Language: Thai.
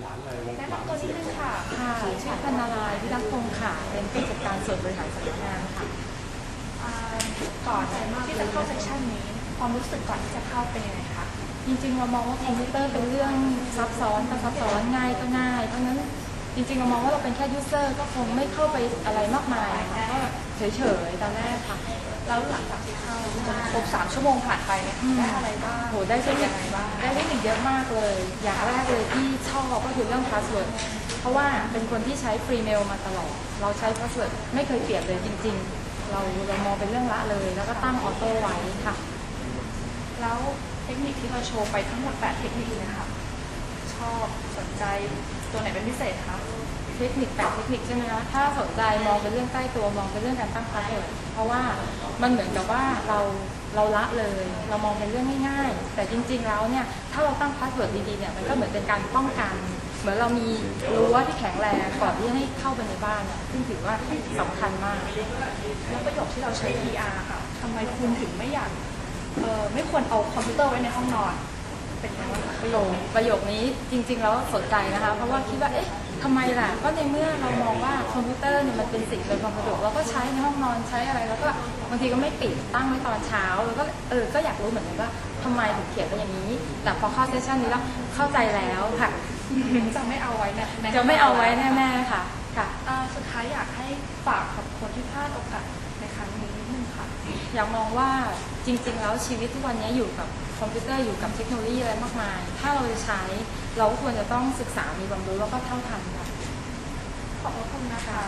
แนะนำตัวนิดนึงค่ะ ค่ะชื่อพนารายณ์พิทักษ์พงศ์ค่ะ เป็นผู้จัดการส่วนบริหารสำนักงานค่ะอ่าก่อนที่จะเข้าเซสชันนี้ ความรู้สึกก่อนที่จะเข้าเป็นยังไงคะ จริงๆ เรามองว่าคอมพิวเตอร์เป็นเรื่องซับซ้อนก็ซับซ้อนง่ายก็ง่าย เพราะฉะนั้นจริงๆ เรามองว่าเราเป็นแค่ยูเซอร์ก็คงไม่เข้าไปอะไรมากมายค่ะก็เฉยๆ ตอนแรกค่ะ แล้วหลังจากที่เข้าจนครบสามชั่วโมงผ่านไปเนี่ยอืมได้อะไรบ้างโหได้เทคนิคยังไงบ้างได้ เยอะมากเลย อย่างแรกเลยที่ชอบก็คือเรื่องพาสเวิร์ดเพราะว่าเป็นคนที่ใช้ฟรีเมลมาตลอด เราใช้พาสเวิร์ดไม่เคยเปลี่ยนเลยจริง ๆ เราเรามองเป็นเรื่องละเลย แล้วก็ตั้งออโต้ไว้ค่ะ แล้วเทคนิคที่เราโชว์ไปทั้งหมด 8 เทคนิคนะคะ ชอบสนใจตัวไหนเป็นพิเศษคะเทคนิคแปดเทคนิคใช่ไหมคะถ้าสนใจมองเป็นเรื่องใกล้ตัวมองเป็นเรื่องการตั้งพาสเวิร์ดเพราะว่ามันเหมือนกับว่าเราเราละเลย เรามองเป็นเรื่องง่ายๆแต่จริง ๆ แล้วเนี่ยถ้าเราตั้งพาสเวิร์ดดีๆเนี่ยมันก็เหมือนเป็นการป้องกัน เหมือนเรามีรั้วที่แข็งแรงก่อนที่ให้เข้าไปในบ้านเนี่ยซึ่งถือว่าสำคัญมากแล้วประโยคที่เราใช้ PR ค่ะทำไมคุณถึงไม่อยากเออไม่ควรเอาคอมพิวเตอร์ไว้ในห้องนอน เป็นยังไงบ้างคะประโยคประโยคนี้จริง ๆ แล้วสนใจนะคะ เพราะว่าคิดว่าเอ๊ะทำไมล่ะ ก็ในเมื่อเรามองว่าคอมพิวเตอร์เนี่ยมันเป็นสิ่งเป็นความสะดวกเราก็ใช้ในห้องนอนใช้อะไร แล้วก็บางทีก็ไม่ปิดตั้งไว้ตอนเช้า แล้วก็เออก็อยากรู้เหมือนกันว่าทำไมถึงเขียนเป็นอย่างนี้ แต่พอเข้าเซสชันนี้แล้วเข้าใจแล้วค่ะ จะไม่เอาไว้ในในจะไม่เอาไว้แน่ๆค่ะ อยากมองว่าจริง ๆ แล้วชีวิตทุกวันนี้อยู่กับคอมพิวเตอร์อยู่กับเทคโนโลยีอะไรมากมาย ถ้าเราจะใช้ เราก็ควรจะต้องศึกษามีความรู้แล้วก็เท่าทันค่ะขอบพระคุณนะคะ